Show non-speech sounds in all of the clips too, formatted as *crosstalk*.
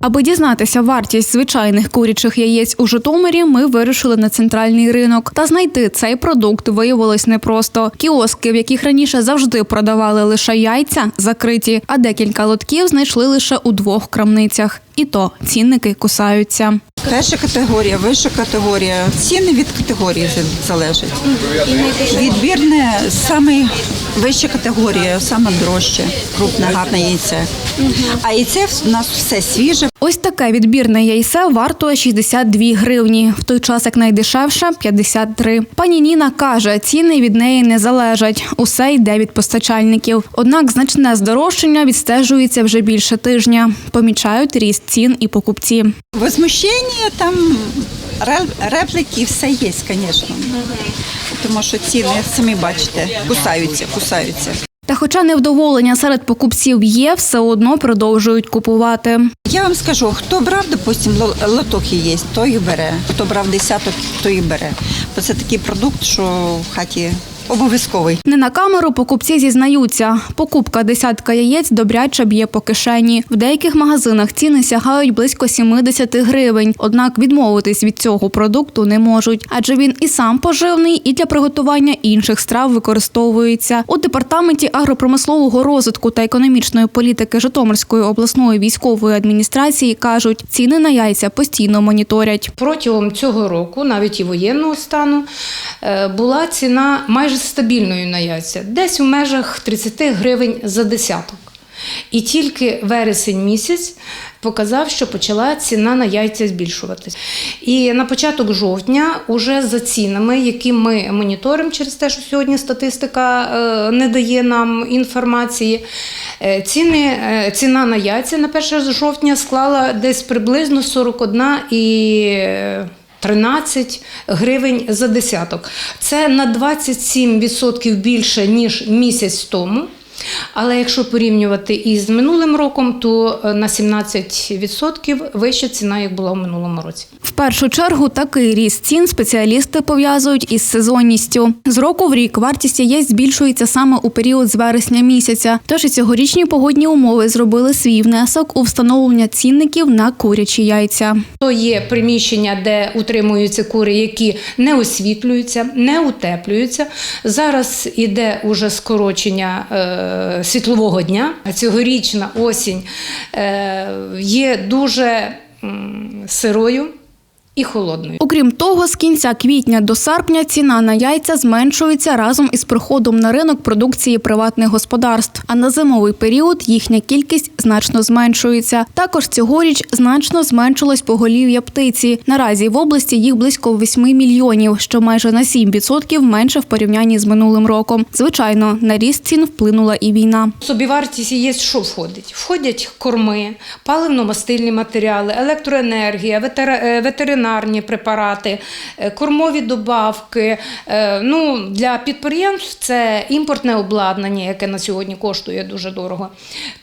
Аби дізнатися вартість звичайних курячих яєць у Житомирі, ми вирішили на центральний ринок. Та знайти цей продукт виявилось непросто. Кіоски, в яких раніше завжди продавали лише яйця, закриті, а декілька лотків знайшли лише у двох крамницях. І то цінники кусаються. Перша категорія, вища категорія. Ціни від категорії залежать. Відбірне саме вища категорія, саме дорожче, крупне, гарне яйце. А яйце в нас все свіже, Ось таке відбірне яйце вартує 62 гривні, в той час як найдешевше 53. Пані Ніна каже, ціни від неї не залежать. Усе йде від постачальників. Однак значне здорожчання відстежується вже більше тижня. Помічають ріст цін і покупці. возмущення, там ре- репліки, все є, звісно. Тому що ціни, самі бачите, кусаються, кусаються. Та, хоча невдоволення серед покупців є, все одно продовжують купувати. Я вам скажу, хто брав, допустим, лоток і є, той бере. Хто брав десяток, той бере. Бо це такий продукт, що в хаті обов'язковий. Не на камеру покупці зізнаються. Покупка десятка яєць добряче б'є по кишені. В деяких магазинах ціни сягають близько 70 гривень. Однак відмовитись від цього продукту не можуть, адже він і сам поживний, і для приготування інших страв використовується. У департаменті агропромислового розвитку та економічної політики Житомирської обласної військової адміністрації кажуть, ціни на яйця постійно моніторять. Протягом цього року, навіть і воєнного стану, е, була ціна майже стабільною на яйця, десь у межах 30 гривень за десяток. І тільки вересень місяць показав, що почала ціна на яйця збільшуватись. І на початок жовтня, уже за цінами, які ми моніторимо через те, що сьогодні статистика е, не дає нам інформації, е, ціни, е, ціна на яйця на 1 жовтня склала десь приблизно 41 і 13 гривень за десяток. Це на 27% більше, ніж місяць тому. Але якщо порівнювати із минулим роком, то е, на 17% вища ціна, як була в минулому році. В першу чергу такий ріст цін спеціалісти пов'язують із сезонністю. З року в рік вартість яєць збільшується саме у період з вересня місяця. Тож і цьогорічні погодні умови зробили свій внесок у встановлення цінників на курячі яйця. То є приміщення, де утримуються кури, які не освітлюються, не утеплюються. Зараз іде уже скорочення е, світлового дня. Цьогорічна осінь е, є дуже сирою і холодною. Окрім того, з кінця квітня до серпня ціна на яйця зменшується разом із приходом на ринок продукції приватних господарств. А на зимовий період їхня кількість значно зменшується. Також цьогоріч значно зменшилось поголів'я птиці. Наразі в області їх близько 8 мільйонів, що майже на 7% менше в порівнянні з минулим роком. Звичайно, на ріст цін вплинула і війна. Собівартість є, що входить? Входять корми, паливно-мастильні матеріали, електроенергія, е, ветеринарні препарати, е, кормові добавки. Е, Ну, для підприємств це імпортне обладнання, яке на сьогодні коштує дуже дорого.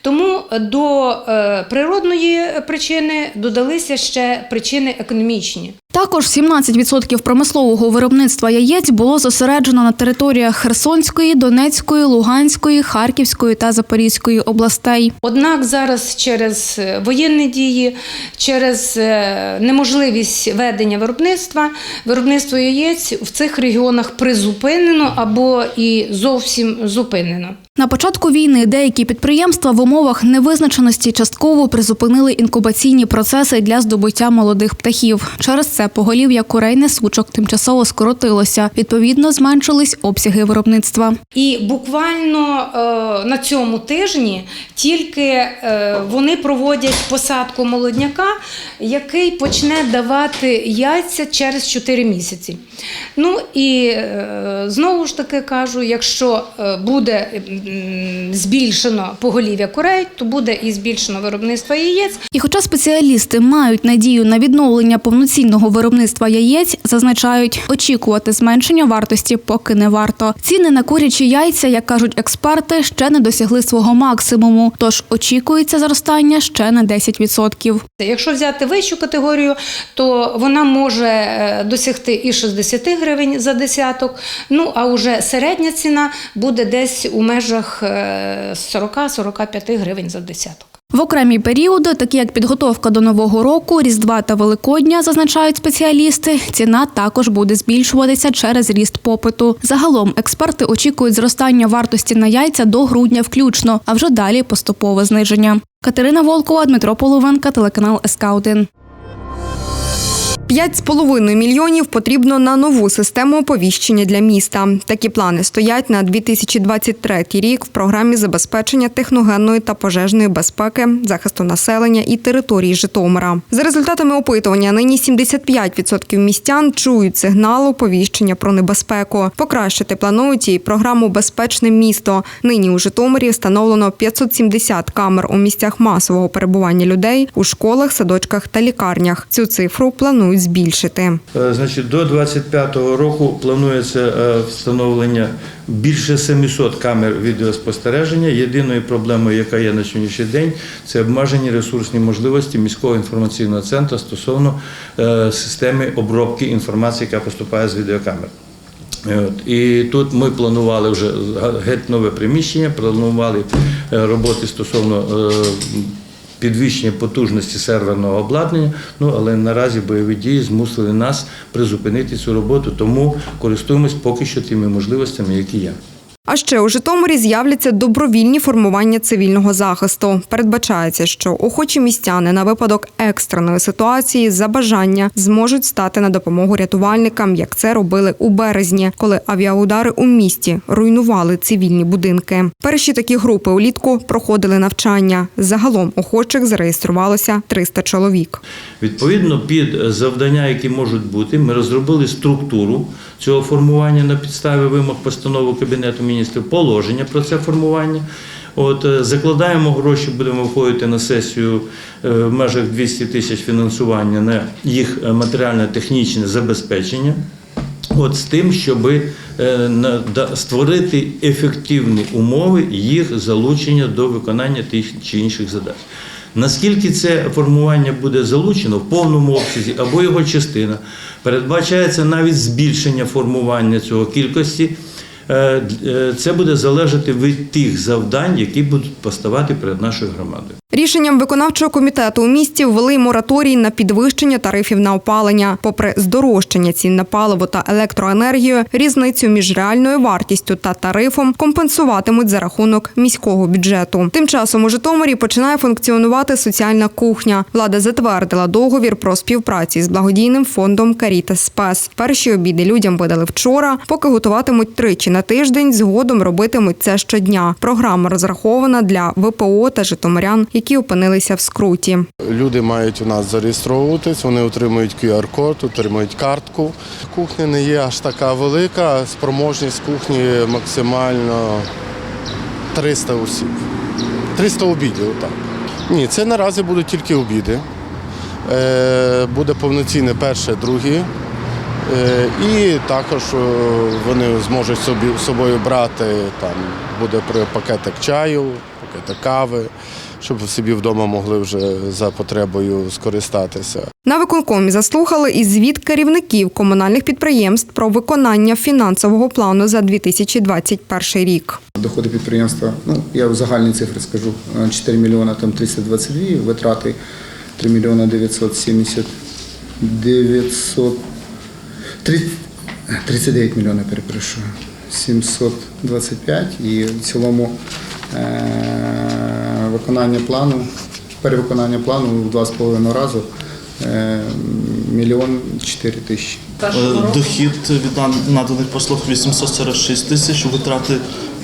Тому до е, природної причини додалися ще причини економічні. Також 17% промислового виробництва яєць було зосереджено на територіях Херсонської, Донецької, Луганської, Харківської та Запорізької областей. Однак зараз через е, воєнні дії, через е, неможливість ведення виробництва, виробництво яєць в цих регіонах призупинено або і зовсім зупинено. На початку війни деякі підприємства в умовах невизначеності частково призупинили інкубаційні процеси для здобуття молодих птахів. Через це поголів'я курей несучок тимчасово скоротилося. Відповідно, зменшились обсяги виробництва. І буквально е, на цьому тижні тільки е, вони проводять посадку молодняка, який почне давати яйця через 4 місяці. Ну і е, знову ж таки кажу, якщо буде збільшено поголів'я курей, то буде і збільшено виробництво яєць. І хоча спеціалісти мають надію на відновлення повноцінного виробництва яєць, зазначають, очікувати зменшення вартості поки не варто. Ціни на курячі яйця, як кажуть експерти, ще не досягли свого максимуму, тож очікується зростання ще на 10%. Якщо взяти вищу категорію, то вона може е, досягти і 60 гривень за десяток. Ну а вже середня ціна буде десь у межах е, 40-45 гривень за десяток. В окремі періоди, такі як підготовка до нового року, Різдва та Великодня, зазначають спеціалісти, ціна також буде збільшуватися через ріст попиту. Загалом експерти очікують зростання вартості на яйця до грудня включно, а вже далі поступове зниження. Катерина Волкова, Дмитро Половенка, телеканал СК 1 5,5 мільйонів потрібно на нову систему оповіщення для міста. Такі плани стоять на 2023 рік в програмі забезпечення техногенної та пожежної безпеки, захисту населення і території Житомира. За результатами опитування, нині 75% містян чують сигнал оповіщення про небезпеку. Покращити планують і програму Безпечне місто. Нині у Житомирі встановлено 570 камер у місцях масового перебування людей у школах, садочках та лікарнях. Цю цифру планують збільшити. Е, Значить, до 25-го року планується е, встановлення більше 700 камер відеоспостереження. Єдиною проблемою, яка є на сьогоднішній день, це обмежені ресурсні можливості міського інформаційного центру стосовно е, системи обробки інформації, яка поступає з відеокамер. І тут ми планували вже геть нове приміщення, планували роботи стосовно підвищення потужності серверного обладнання. Ну але наразі бойові дії змусили нас призупинити цю роботу, тому користуємось поки що тими можливостями, які є. А ще у Житомирі з'являться добровільні формування цивільного захисту. Передбачається, що охочі містяни на випадок екстреної ситуації за бажання зможуть стати на допомогу рятувальникам, як це робили у березні, коли авіаудари у місті руйнували цивільні будинки. Перші такі групи улітку проходили навчання. Загалом охочих зареєструвалося 300 чоловік. Відповідно, під завдання, які можуть бути, ми розробили структуру цього формування на підставі вимог постанови Кабінету міністрів, положення про це формування. От е, закладаємо гроші, будемо виходити на сесію е, в межах 200 тисяч фінансування на їх е, матеріально-технічне забезпечення. От з тим, щоб створити ефективні умови їх залучення до виконання тих чи інших задач. Наскільки це формування буде залучено в повному обсязі або його частина, передбачається навіть збільшення формування цього кількості. Е, е, Це буде залежати від тих завдань, які будуть поставати перед нашою громадою. Рішенням виконавчого комітету у місті ввели мораторій на підвищення тарифів на опалення. Попри здорожчання цін на паливо та електроенергію, різницю між реальною вартістю та тарифом компенсуватимуть за рахунок міського бюджету. Тим часом у Житомирі починає функціонувати соціальна кухня. Влада затвердила договір про співпрацю з благодійним фондом Карітас Спес. Перші обіди людям видали вчора, поки готуватимуть тричі на тиждень. Згодом робитимуть це щодня. Програма розрахована для ВПО та житомирян, які опинилися в скруті. Люди мають у нас зареєстровуватись, вони отримують QR-код, отримують картку. Кухня не є аж така велика, спроможність кухні максимально 300 осіб. 300 обідів, так. Ні, це наразі будуть тільки обіди. Е, Буде повноцінне перше, друге. Е, І також е, вони зможуть собі собою брати там буде пакетик чаю, пакетик кави, щоб собі вдома могли вже за потребою скористатися. На виконкомі заслухали і звіт керівників комунальних підприємств про виконання фінансового плану за 2021 рік. Доходи підприємства, ну я в загальні цифри скажу, е, 4 мільйона там 322, витрати 3 мільйона 970, 900, 30, 39 мільйонів, перепрошую, 725 і в цілому е, виконання плану, перевиконання плану в 2,5 разу е, мільйон 4 тисячі. Е, Дохід від наданих послуг 846 тисяч, витрати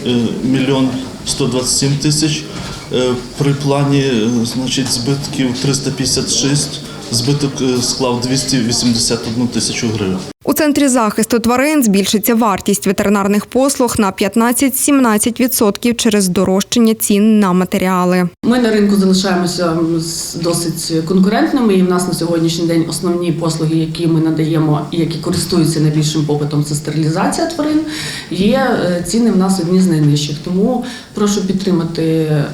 е, мільйон 127 тисяч. Е, При плані е, значить, збитків 356, збиток е, склав 281 тисячу гривень. У центрі захисту тварин збільшиться вартість ветеринарних послуг на 15-17% через здорожчання цін на матеріали. Ми на ринку залишаємося з- досить конкурентними, і в нас на сьогоднішній день основні послуги, які ми надаємо і які користуються найбільшим попитом, це стерилізація тварин. Є е, ціни в нас одні з найнижчих. Тому прошу підтримати е,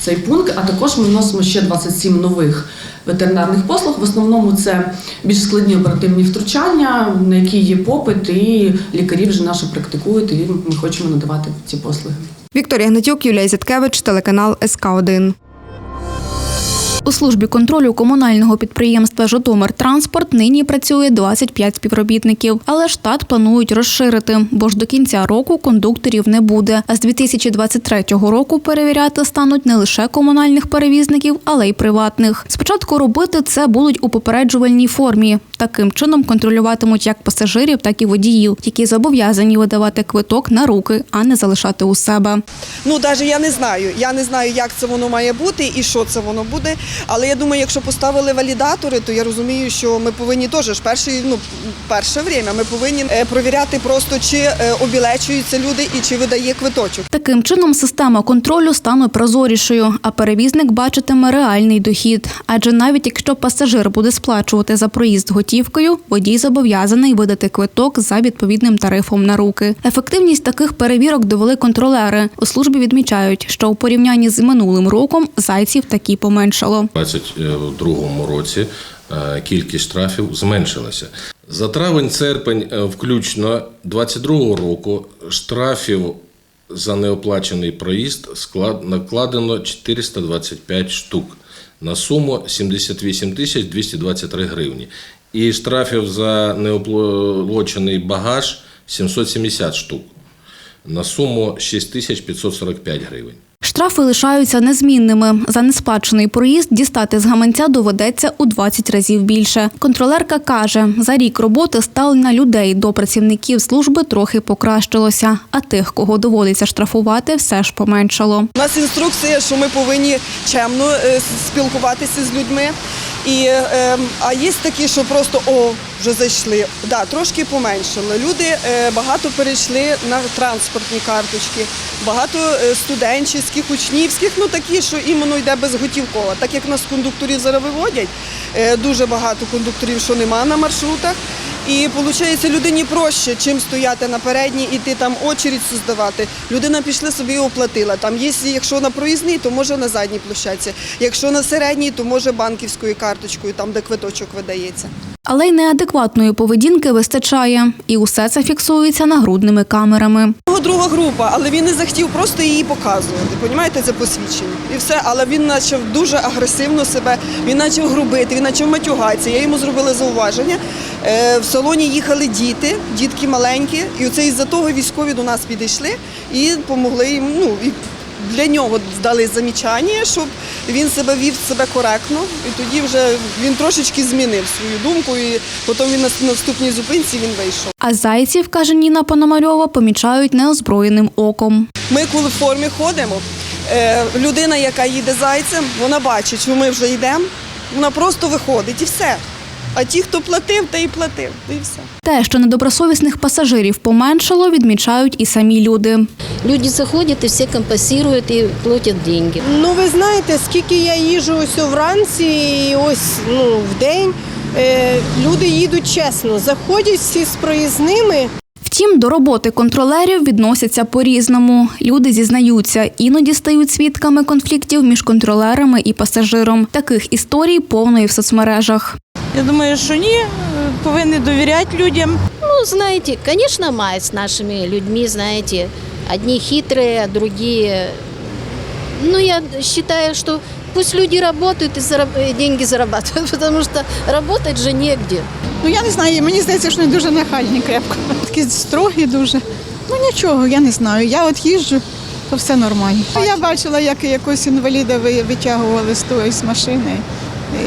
цей пункт. А також ми вносимо ще 27 нових ветеринарних послуг. В основному це більш складні оперативні втручання, на які є попит, і лікарі вже наші практикують, і ми хочемо надавати ці послуги. Вікторія Гнатюк, Юлія Зяткевич, телеканал СК 1 У службі контролю комунального підприємства Житомиртранспорт нині працює 25 співробітників, але штат планують розширити, бо ж до кінця року кондукторів не буде. А з 2023 року перевіряти стануть не лише комунальних перевізників, але й приватних. Спочатку робити це будуть у попереджувальній формі. Таким чином контролюватимуть як пасажирів, так і водіїв, які зобов'язані видавати квиток на руки, а не залишати у себе. Ну, навіть я не знаю. Я не знаю, як це воно має бути і що це воно буде. Але я думаю, якщо поставили валідатори, то я розумію, що ми повинні теж перший, ну перше время ми повинні е, провіряти просто, чи е, обілечуються люди і чи видає квиточок. Таким чином система контролю стане прозорішою, а перевізник бачитиме реальний дохід. Адже навіть якщо пасажир буде сплачувати за проїзд готівкою, водій зобов'язаний видати квиток за відповідним тарифом на руки. Ефективність таких перевірок довели контролери. У службі відмічають, що у порівнянні з минулим роком зайців таки поменшало. У 2022 році е, кількість штрафів зменшилася. За травень-серпень е, включно 2022 року штрафів за неоплачений проїзд накладено 425 штук на суму 78 тисяч 223 гривні. І штрафів за неоплачений багаж 770 штук на суму 6 тисяч 545 гривень. Штрафи лишаються незмінними. За несплачений проїзд дістати з гаманця доведеться у 20 разів більше. Контролерка каже, за рік роботи ставлення людей до працівників служби трохи покращилося, а тих, кого доводиться штрафувати, все ж поменшало. У нас інструкція, що ми повинні чемно е, спілкуватися з людьми. І, е, а є такі, що просто о, вже зайшли. Да, трошки поменшало. Люди е, багато перейшли на транспортні карточки, багато е, студентських, учнівських, ну такі, що іменно йде безготівково. Так як нас кондукторів зараз виводять, е, дуже багато кондукторів, що нема на маршрутах. І виходить, людині проще, чим стояти на передній, іти там очередь здавати. Людина пішла собі і оплатила. Там є, якщо на проїзній, то може на задній площадці. Якщо на середній, то може банківською карточкою, там де квиточок видається. Але й неадекватної поведінки вистачає, і усе це фіксується нагрудними камерами. Його друга група, але він не захотів просто її показувати. Понімаєте, це посвідчення. І все, але він почав дуже агресивно себе, він почав грубити, він почав матюгатися. Я йому зробила зауваження. Е, В салоні їхали діти, дітки маленькі, і оце із-за того військові до нас підійшли і допомогли їм. Ну і для нього дали замічання, щоб він себе вів себе коректно. І тоді вже він трошечки змінив свою думку. І потім він на наступній зупинці він вийшов. А зайців, каже Ніна Пономарьова, помічають неозброєним оком. Ми коли в формі ходимо, е, людина, яка їде зайцем, вона бачить, що ми вже йдемо, вона просто виходить і все. А ті, хто платив, та і платив, і все. Те, що недобросовісних пасажирів поменшало, відмічають і самі люди. Люди заходят и все компенсируют и платят деньги. Ну, ви знаєте, скільки я їжу ось вранці і ось ну, в день, е, люди їдуть чесно, заходять всі з проїзними. Втім, до роботи контролерів відносяться по-різному. Люди зізнаються, іноді стають свідками конфліктів між контролерами і пасажиром. Таких історій повно і в соцмережах. Я думаю, що ні, повинні довіряти людям. Ну, знаете, конечно, мать с нашими людьми, знаете, одни хитрые, а другие... Ну, я считаю, что пусть люди работают и зараб- э, деньги зарабатывают, потому *laughs* что работать же негде. Ну я не знаю, мені здається, що вони дуже нахальні крепко. Такі строгі дуже. Ну нічого, я не знаю. Я от їжджу, то все нормально. Я бачила, як якогось інваліда ви- витягували з тої з машини,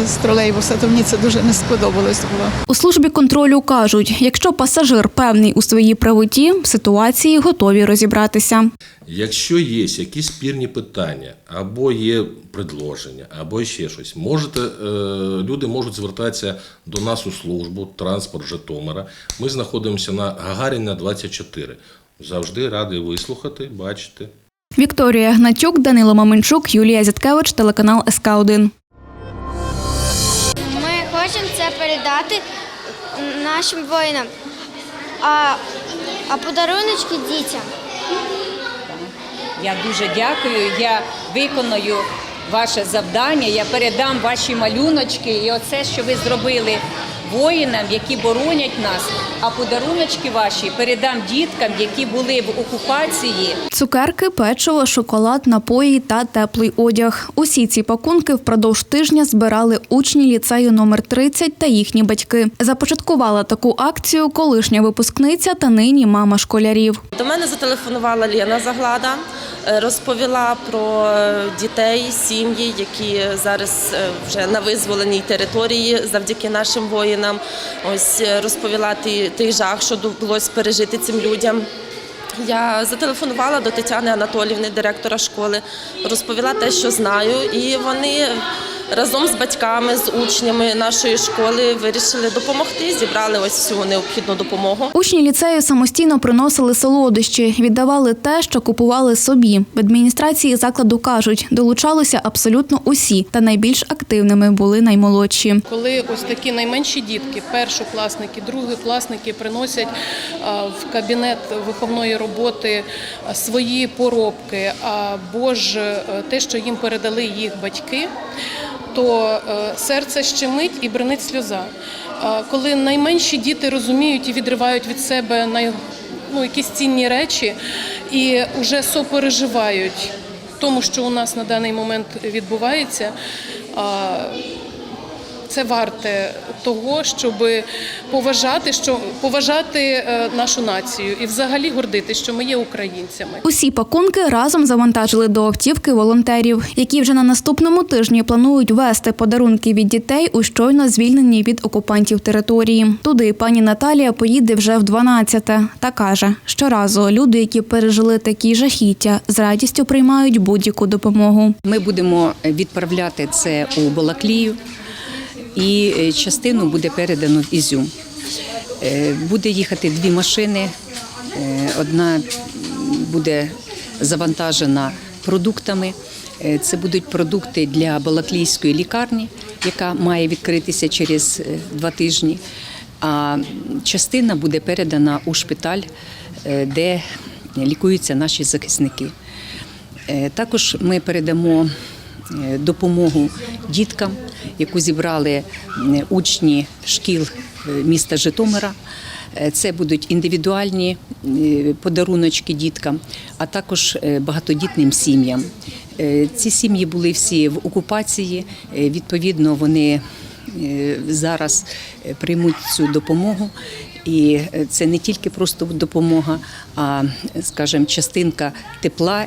з тролейбуса, то мені це дуже не сподобалось було. У службі контролю кажуть, якщо пасажир певний у своїй правоті, в ситуації готові розібратися. Якщо є якісь спірні питання, або є предложення, або ще щось, можете, е, люди можуть звертатися до нас у службу транспорт Житомира. Ми знаходимося на Гагаріна 24. Завжди радий вислухати, бачити. Вікторія Гнатюк, Данило Маменчук, Юлія Зяткевич, телеканал СК 1 Ми хочемо це передати нашим воїнам, а, а подаруночки дітям. Я дуже дякую. Я виконую ваше завдання. Я передам ваші малюночки і оце, що ви зробили воїнам, які боронять нас. А подаруночки ваші передам діткам, які були в окупації. Цукерки, печиво, шоколад, напої та теплий одяг. Усі ці пакунки впродовж тижня збирали учні ліцею номер 30 та їхні батьки. Започаткувала таку акцію колишня випускниця та нині мама школярів. До мене зателефонувала Лена Заглада, е, розповіла про е, дітей, сім'ї, які зараз е, вже на визволеній території завдяки нашим воїнам. Ось розповіла той, той жах, що довелось пережити цим людям. Я зателефонувала до Тетяни Анатолівни, директора школи, розповіла те, що знаю, і вони разом з батьками, з учнями нашої школи вирішили допомогти. Зібрали ось всю необхідну допомогу. Учні ліцею самостійно приносили солодощі, віддавали те, що купували собі. В адміністрації закладу кажуть, долучалися абсолютно усі, та найбільш активними були наймолодші. Коли ось такі найменші дітки, першокласники, другокласники приносять в кабінет виховної роботи свої поробки або ж е, те, що їм передали їх батьки, то е, серце щемить і бринить сльоза. Коли найменші діти розуміють і відривають від себе най, ну, якісь цінні речі і вже сопереживають тому, що у нас на даний момент відбувається. Це варте того, щоб поважати, що поважати е, нашу націю і взагалі гордити, що ми є українцями. Усі пакунки разом завантажили до автівки волонтерів, які вже на наступному тижні планують вести подарунки від дітей у щойно звільнені від окупантів території. Туди пані Наталія поїде вже в 12-те та каже, щоразу люди, які пережили такі жахіття, з радістю приймають будь-яку допомогу. Ми будемо відправляти це у Балаклію, і е, частину буде передано в Ізюм. Е, Буде їхати дві машини. Е, Одна буде завантажена продуктами. Це будуть продукти для Балаклійської лікарні, яка має відкритися через два тижні. А частина буде передана у шпиталь, де лікуються наші захисники. Також ми передамо допомогу діткам, яку зібрали е, учні шкіл е, міста Житомира. Е, Це будуть індивідуальні подаруночки діткам, а також багатодітним сім'ям. Ці сім'ї були всі в окупації. Відповідно, вони зараз приймуть цю допомогу. І це не тільки просто допомога, а скажімо, частинка тепла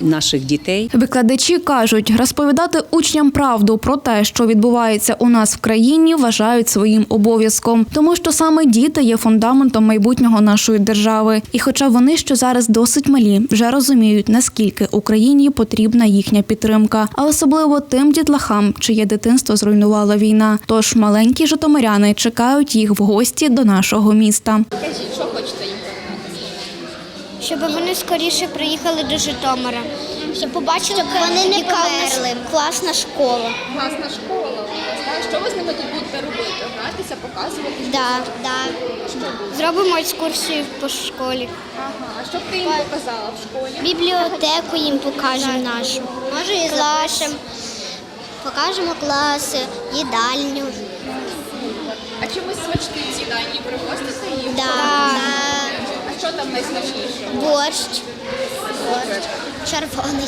наших дітей. Викладачі кажуть, розповідати учням правду про те, що відбувається у нас в країні, вважають своїм обов'язком, тому що саме діти є фундаментом майбутнього нашої держави. І хоча вони, що зараз досить малі, вже розуміють, наскільки Україні потрібна їхня підтримка, а особливо тим дітлахам, чиє дитинство зруйнувала війна. Тож маленькі житомиряни чекають їх в гості до нашого міста. Щоб вони скоріше приїхали до Житомира. Щоб побачили, Щоб вони не яка у нас класна школа. Класна школа. Знаєш, що ви з ними тут будете робити? Гратися, показувати? Да, да. Зробимо екскурсію по школі. Ага, а що б ти їм показала в школі? Бібліотеку їм покажемо нашу. Може, і класи. Покажемо класи, їдальню. А чимось смачні ці дані пригостите їх? Да. Що там найсмачніше? Борщ. Борщ. Червоний.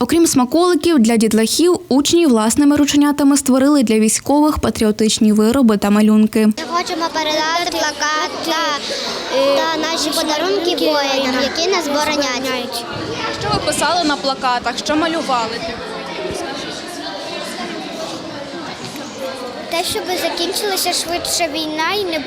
Окрім смаколиків, для дітлахів учні власними рученятами створили для військових патріотичні вироби та малюнки. Ми хочемо передати плакат та, та наші подарунки воїнам, які нас бороняють. Що ви писали на плакатах? Що малювали? Те, щоб закінчилася швидше війна і не,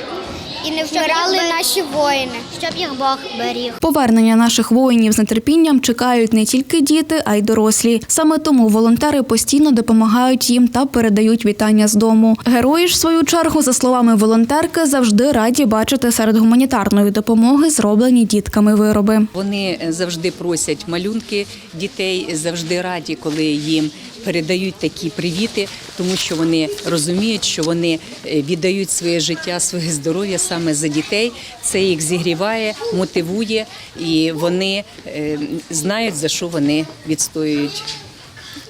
і не вмирали наші воїни, щоб їх Бог беріг. Повернення наших воїнів з нетерпінням чекають не тільки діти, а й дорослі. Саме тому волонтери постійно допомагають їм та передають вітання з дому. Герої ж, в свою чергу, за словами волонтерки, завжди раді бачити серед гуманітарної допомоги зроблені дітками вироби. Вони завжди просять малюнки дітей, завжди раді, коли їм передають такі привіти, тому що вони розуміють, що вони е, віддають своє життя, своє здоров'я саме за дітей. Це їх зігріває, мотивує, і вони е, знають за що вони відстоюють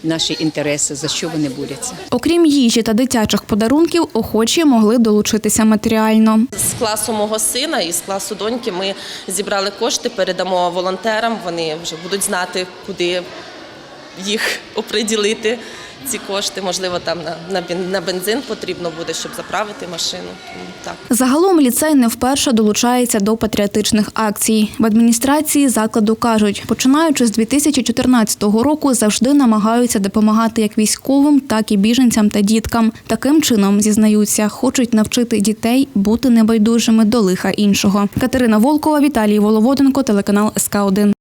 наші інтереси, за що вони борються. Окрім їжі та дитячих подарунків, охочі могли долучитися матеріально. З класу мого сина і з класу доньки ми зібрали кошти, передамо волонтерам. Вони вже будуть знати, куди їх оприділити. Ці кошти, можливо, там на, на, бензин потрібно буде, щоб заправити машину. Так. Загалом ліцей не вперше долучається до патріотичних акцій. В адміністрації закладу кажуть, починаючи з 2014 року, завжди намагаються допомагати як військовим, так і біженцям та діткам. Таким чином зізнаються, хочуть навчити дітей бути небайдужими до лиха іншого. Катерина Волкова, Віталій Воловоденко, телеканал СК 1